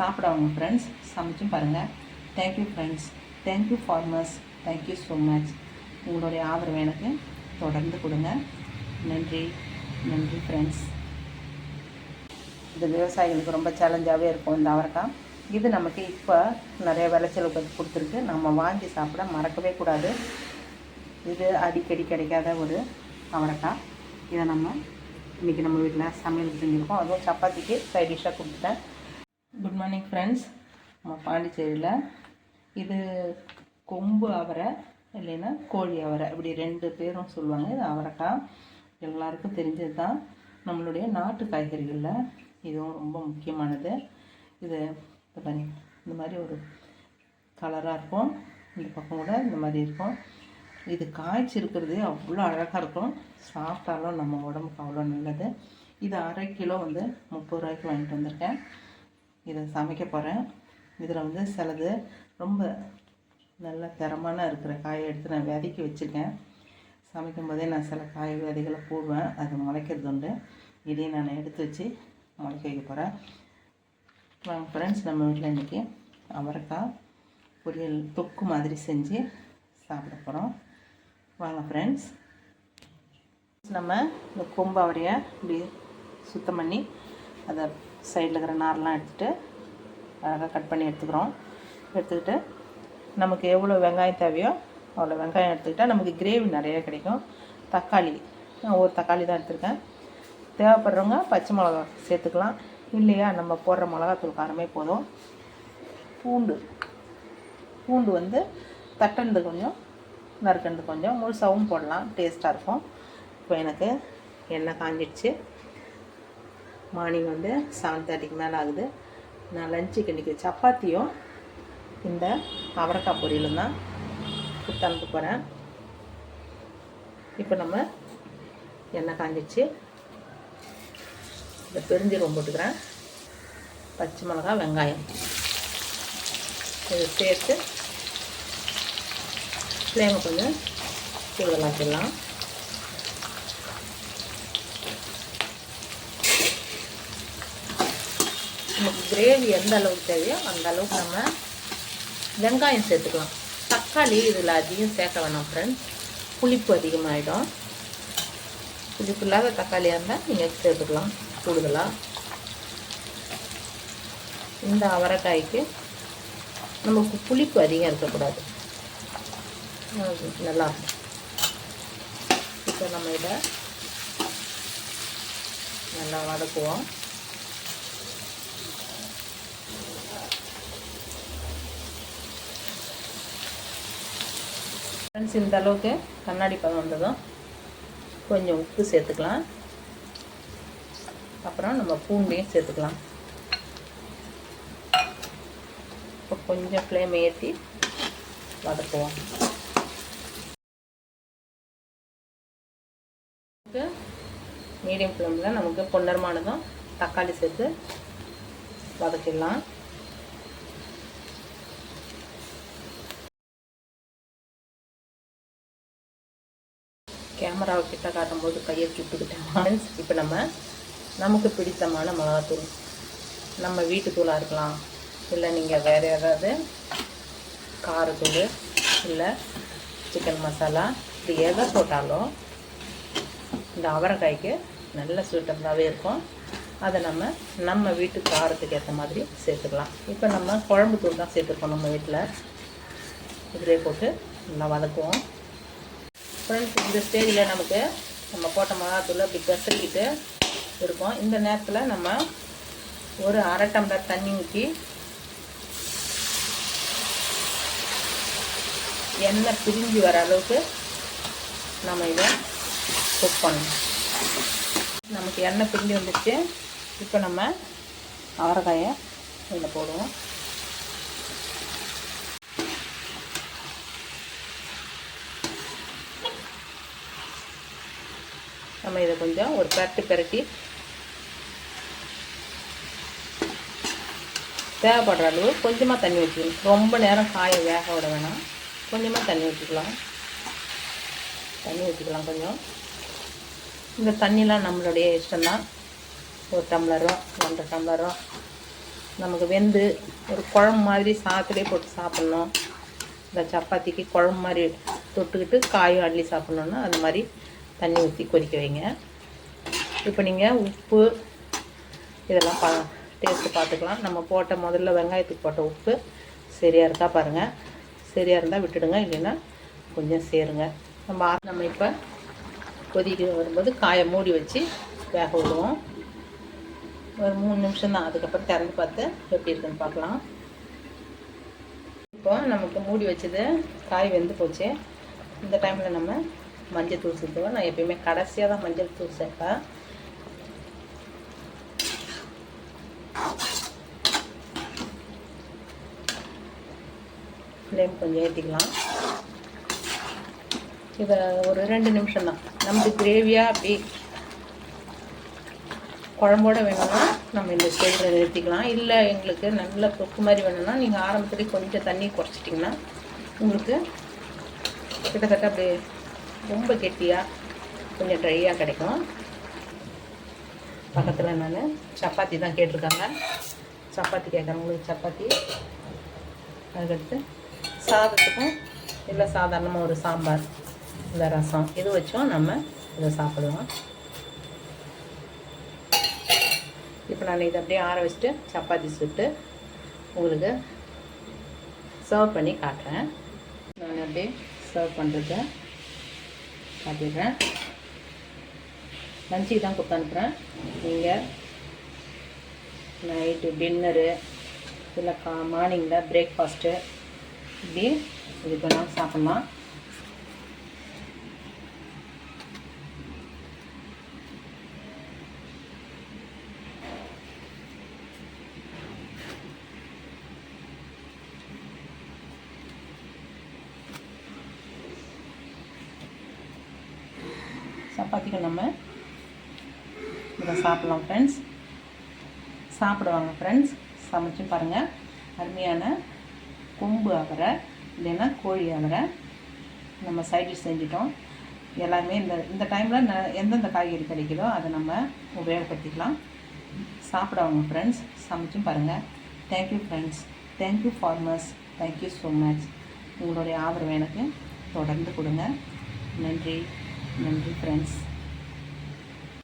சாப்பிடுவாங்க ஃப்ரெண்ட்ஸ் சமைச்சும் பாருங்கள் thank you friends thank you farmers thank you so much உங்களுடைய ஆதரவு எனக்கு தொடர்ந்து கொடுங்க. நன்றி. நன்றி ஃப்ரெண்ட்ஸ் இது விவசாயிகளுக்கு ரொம்ப சேலஞ்சாகவே இருக்கும் இந்த அவரைக்காய். இது நமக்கு இப்போ நிறைய விளைச்சல் கொடுத்துருக்கு. நம்ம வாங்கி சாப்பிட மறக்கவே கூடாது. இது அடிக்கடி கிடைக்காத ஒரு அவரைக்காய். இதை நம்ம இன்றைக்கி நம்ம வீட்டில் சமையல் செஞ்சுருக்கோம். அதுவும் சப்பாத்திக்கு சைட் டிஷ்ஷாக கொடுத்துட்டேன். குட் மார்னிங் ஃப்ரெண்ட்ஸ் நம்ம பாண்டிச்சேரியில் இது கொம்பு அவரை இல்லைன்னா கோழி அவரை. இப்படி ரெண்டு பேரும் சொல்லுவாங்க. இது அவரைக்காய். எல்லாருக்கும் தெரிஞ்சது தான் நம்மளுடைய நாட்டு காய்கறிகளில் இதுவும் ரொம்ப முக்கியமானது. இது இது இந்த மாதிரி ஒரு கலராக இருக்கும். இந்த பக்கம் கூட இந்த மாதிரி இருக்கும். இது காய்ச்சி இருக்கிறது அவ்வளோ அழகாக இருக்கும். சாப்பிட்டாலும் நம்ம உடம்புக்கு அவ்வளோ நல்லது. இது அரை கிலோ வந்து முப்பது ரூபாய்க்கு வாங்கிட்டு வந்திருக்கேன். இதை சமைக்க போகிறேன் இதில் வந்து சிலது ரொம்ப நல்ல தரமான இருக்கிற காயை எடுத்து நான் விதைக்கி வச்சுருக்கேன். சமைக்கும் போதே நான் சில காய் விதைகளை போடுவேன். அது முளைக்கிறது உண்டு. இதையும் நான் எடுத்து வச்சு முளைக்க வைக்க போகிறேன் வாங்க ஃப்ரெண்ட்ஸ் நம்ம வீட்டில் இன்றைக்கி அவரைக்காய் பொரியல் தொக்கு மாதிரி செஞ்சு சாப்பிட போகிறோம் வாங்க ஃப்ரெண்ட்ஸ் நம்ம இந்த கொம்பு அவரையை இப்படி சுத்தம் பண்ணி அதை சைடில் இருக்கிற நார்லாம் எடுத்துகிட்டு அழகாக கட் பண்ணி எடுத்துக்கிறோம். எடுத்துக்கிட்டு நமக்கு எவ்வளோ வெங்காயம் தேவையோ அவ்வளோ வெங்காயம் எடுத்துக்கிட்டால் நமக்கு கிரேவி நிறைய கிடைக்கும். தக்காளி நான் ஒரு தக்காளி தான் எடுத்துருக்கேன். தேவைப்படுறவங்க பச்சை மிளகா சேர்த்துக்கலாம். இல்லையா நம்ம போடுற மிளகாத்தூள் காரமே போதும். பூண்டு பூண்டு வந்து தட்டனது கொஞ்சம் நறுக்கனது கொஞ்சம் முழுசாகவும் போடலாம். டேஸ்ட்டாக இருக்கும். இப்போ எனக்கு எண்ணெய் காஞ்சிடுச்சு. மார்னிங் வந்து செவன் தேர்ட்டிக்கு மேலே ஆகுது. நான் லஞ்சுக்கு இன்றைக்கி சப்பாத்தியும் இந்த அவரைக்காய் பொரியலும் தான் கொடுத்து அனுப்ப போகிறேன் இப்போ நம்ம எண்ணெய் காஞ்சிச்சு. இந்த பெருஞ்சீரகம் போட்டுக்கிறேன். பச்சை மிளகா வெங்காயம். இதை சேர்த்து ஃப்ளேமை கொஞ்சம் கூடுதலாக்கிடலாம் நமக்கு கிரேவி எந்த அளவுக்கு தேவையோ அந்த அளவுக்கு நம்ம வெங்காயம் சேர்த்துக்கலாம். தக்காளி இதில் அதிகம் சேர்க்க வேணாம் ஃப்ரெண்ட்ஸ் புளிப்பு அதிகமாகிடும் புளிப்பு இல்லாத தக்காளியாக இருந்தால் நீங்கள் சேர்த்துக்கலாம் கூடுதலாக இந்த அவரைக்காய்க்கு நமக்கு புளிப்பு அதிகம் இருக்கக்கூடாது. நல்லா இப்போ நம்ம இதை நல்லா வதக்குவோம். ஃப்ரெண்ட்ஸ் இந்த அளவுக்கு கண்ணாடி பதம் வந்ததும் கொஞ்சம் உப்பு சேர்த்துக்கலாம். அப்புறம் நம்ம பூண்டையும் சேர்த்துக்கலாம். இப்போ கொஞ்சம் ஃப்ளேம் ஏற்றி வதக்குவோம். மீடியம் ஃப்ளேமில் நமக்கு பொன்னரமானதும் தக்காளி சேர்த்து வதக்கிடலாம். கேமராவை கிட்ட காட்டும்போது கையை சுட்டுக்கிட்டேன் இப்போ நம்ம நமக்கு பிடித்தமான மிளகாத்தூள். நம்ம வீட்டு தூளாக இருக்கலாம். இல்லை நீங்கள் வேறு ஏதாவது காரத்தூள் இல்லை சிக்கன் மசாலா இது எதை போட்டாலும் இந்த அவரைக்காய்க்கு நல்ல சூட்டபுளாகவே இருக்கும். அதை நம்ம நம்ம வீட்டு காரத்துக்கு ஏற்ற மாதிரி சேர்த்துக்கலாம். இப்போ நம்ம குழம்பு தூள் தான் சேர்த்துருக்கோம் நம்ம வீட்டில். இதிலே போட்டு நல்லா வதக்குவோம். ஃப்ரெண்ட்ஸ் இந்த ஸ்டேஜில் நமக்கு நம்ம போட்ட மிளகாத்தூள் அப்படி பெசரிக்கிட்டு இருக்கும். இந்த நேரத்தில் நம்ம ஒரு அரை டம்ளர் தண்ணி ஊற்றி எண்ணெய் பிரிஞ்சு வர அளவுக்கு நம்ம இதை குக் பண்ணணும். நமக்கு எண்ணெய் பிரிஞ்சு வந்துச்சு இப்போ நம்ம அவரைக்காயை இதில் போடுவோம். நம்ம இதை கொஞ்சம் ஒரு பரட்டு பரட்டி தேவைப்படுற அளவு கொஞ்சமாக தண்ணி வச்சுக்கணும் ரொம்ப நேரம் காய வேக விட வேணாம். கொஞ்சமாக தண்ணி வச்சுக்கலாம் தண்ணி ஊற்றிக்கலாம் கொஞ்சம். இந்த தண்ணிலாம் நம்மளுடைய இஷ்டம்தான். ஒரு டம்ளரோ ஒன்றரை டம்ளரோ. நமக்கு வெந்து ஒரு குழம்பு மாதிரி சாத்துலேயே போட்டு சாப்பிட்ணும். இந்த சப்பாத்திக்கு குழம்பு மாதிரி தொட்டுக்கிட்டு காயும் அள்ளி சாப்பிட்ணுன்னா அந்த மாதிரி தண்ணி ஊற்றி கொதிக்க வைங்க. இப்போ நீங்கள் உப்பு இதெல்லாம் பா டேஸ்ட்டு பார்த்துக்கலாம் நம்ம போட்ட முதல்ல வெங்காயத்துக்கு போட்ட உப்பு சரியாக இருக்கா பாருங்கள் சரியாக இருந்தால் விட்டுடுங்க இல்லைன்னா கொஞ்சம் சேருங்க. நம்ம ஆ- நம்ம இப்போ கொதிக்க வரும்போது காயை மூடி வச்சு வேக விடுவோம். ஒரு மூணு நிமிஷம் தான். அதுக்கப்புறம் திறந்து பார்த்து எப்படி இருக்குன்னு பார்க்கலாம். இப்போ நமக்கு மூடி வச்சது காய் வெந்து போச்சு. இந்த டைமில் நம்ம மஞ்சள் தூள் சேர்த்துவேன் நான் எப்பயுமே கடைசியாக தான் மஞ்சள் தூள் சேர்ப்பேன். ஃப்ளேம் கொஞ்சம் ஏற்றிக்கலாம் இதை ஒரு ரெண்டு நிமிஷம் தான். நமக்கு கிரேவியாக அப்படி குழம்போட வேணும்னா நம்ம இந்த ஸ்டேஜில் நிறுத்திக்கலாம் இல்லை எங்களுக்கு நல்ல தொக்கு மாதிரி வேணும்னா நீங்கள் ஆரம்பத்துலேயே கொஞ்சம் தண்ணி குறைச்சிட்டிங்கன்னா உங்களுக்கு கிட்டத்தட்ட அப்படியே ரொம்ப கெட்டியாக கொஞ்சம் ட்ரையாக கிடைக்கும். பக்கத்தில் நான் சப்பாத்தி தான் கேட்டிருக்காங்க. சப்பாத்தி கேட்குறவங்களுக்கு சப்பாத்தி. அதுக்கடுத்து சாதத்துக்கும் இல்லை சாதாரணமாக ஒரு சாம்பார் இல்லை ரசம் இது வச்சும் நம்ம இதை சாப்பிடுவோம். இப்போ நான் இதை அப்படியே ஆற வச்சுட்டு சப்பாத்தி சுட்டு உங்களுக்கு சர்வ் பண்ணி காட்டுறேன். நான் அப்படியே சர்வ் பண்ணுறேன் காட்டிடுறேன் லஞ்சுக்கு தான் கொடுத்து அனுப்புகிறேன் நீங்கள் நைட்டு டின்னரு இல்லை கா மார்னிங்கில் பிரேக்ஃபாஸ்ட்டு இப்படி இது பண்ணால் சாப்பிட்லாம். சப்பாத்திகள் நம்ம இதை சாப்பிட்லாம் ஃப்ரெண்ட்ஸ் சாப்பிடுவாங்க ஃப்ரெண்ட்ஸ் சமைச்சு பாருங்கள் அருமையான கொம்பு அவரை இல்லைன்னா கோழி அவரை நம்ம சைடு செஞ்சிட்டோம். எல்லாமே இந்த இந்த டைமில் ந எந்தெந்த காய்கறி கிடைக்குதோ அதை நம்ம உபயோகப்படுத்திக்கலாம். சாப்பிடுவாங்க ஃப்ரெண்ட்ஸ் சமைச்சும் பாருங்கள் thank you friends thank you farmers thank you so much உங்களுடைய ஆதரவு எனக்கு தொடர்ந்து கொடுங்க. நன்றி. நன்றி ஃப்ரெண்ட்ஸ்